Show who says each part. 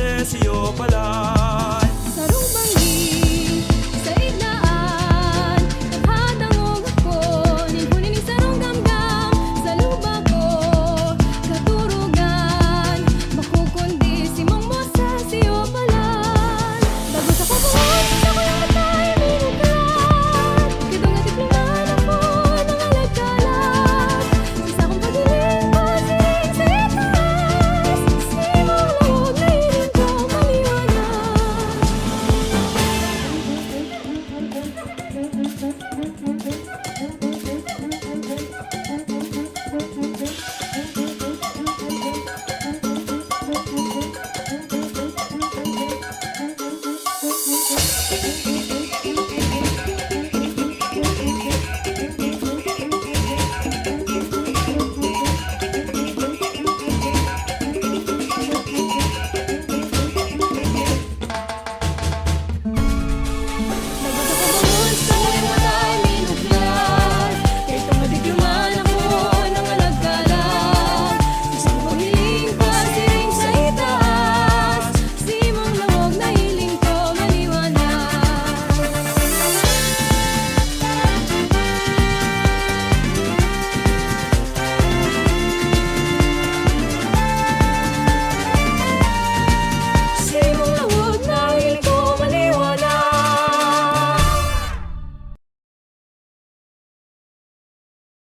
Speaker 1: prinsesiyo pala
Speaker 2: Mm-hmm.